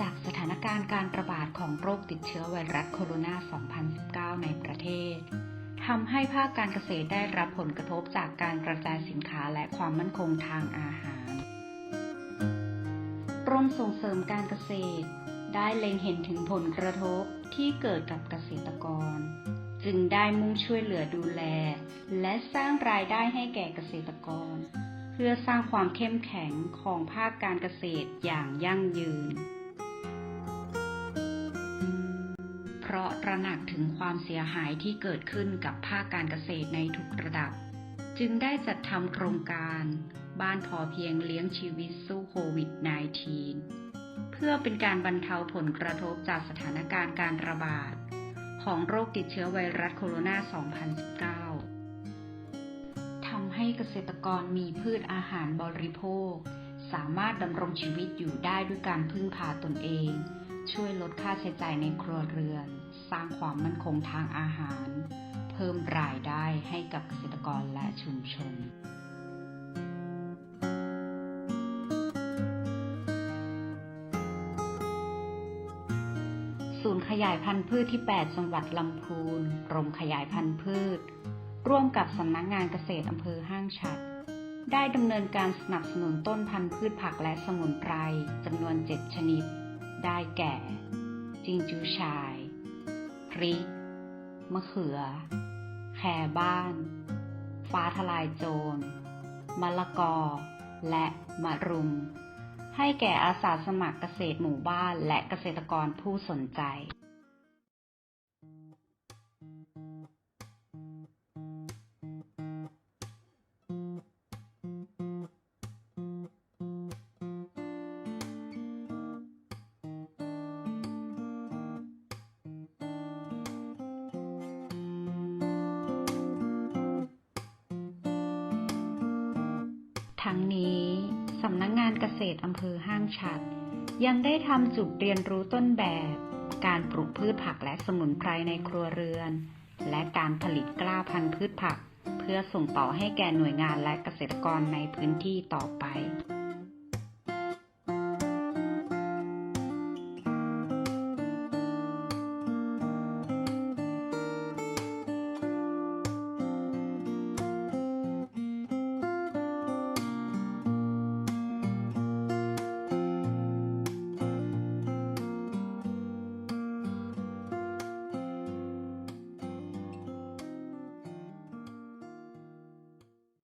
จากสถานการณ์การระบาดของโรคติดเชื้อไวรัสโคโรนา 2019 ในประเทศทำให้ภาคการเกษตรได้รับผลกระทบจากการกระจายสินค้าและความมั่นคงทางอาหารกรมส่งเสริมการเกษตร ได้เล็งเห็นถึงผลกระทบที่เกิดกับเกษตรกร จึงได้มุ่งช่วยเหลือดูแล และสร้างรายได้ให้แก่เกษตรกร เพื่อสร้างความเข้มแข็งของภาคการเกษตรอย่างยั่งยืน ความเสียหายที่เกิดขึ้นกับภาคการเกษตรในทุกระดับ จึงได้จัดทำโครงการ บ้านพอเพียงเลี้ยงชีวิตสู้โควิด -19 เพื่อเป็นการบรรเทาผลกระทบจากสถานการณ์การระบาด ของโรคติดเชื้อไวรัสโคโรนา 2019 ทำให้เกษตรกรมีพืชอาหารบริโภค สามารถดำรงชีวิตอยู่ได้ด้วยการพึ่งพาตนเอง ช่วยลดค่าใช้จ่ายในครัวเรือน สร้างความมั่นคงทางอาหาร เพิ่มรายได้ให้กับเกษตรกรและชุมชนศูนย์ขยายพันธุ์พืชที่ 8 จังหวัดลำพูน กรมขยายพันธุ์พืช ร่วมกับสำนักงานเกษตรอำเภอห้างฉัด ได้ดำเนินการสนับสนุนต้นพันธุ์พืชผักและสมุนไพรจำนวน 7 ชนิด ได้แก่ จิงจูชาย พริก มะเขือ แครบ้าน ฟ้าทลายโจร มะละกอ และมะรุม ให้แก่อาสาสมัครเกษตรหมู่บ้านและเกษตรกรผู้สนใจ ทั้งนี้สำนักงงานเกษตรอำเภอห้างฉัด ยังได้ทำจุดเรียนรู้ต้นแบบ การปลูกพืชผักและสมุนไพรในครัวเรือน และการผลิตกล้าพันธุ์พืชผัก เพื่อส่งต่อให้แก่หน่วยงานและเกษตรกรในพื้นที่ต่อไป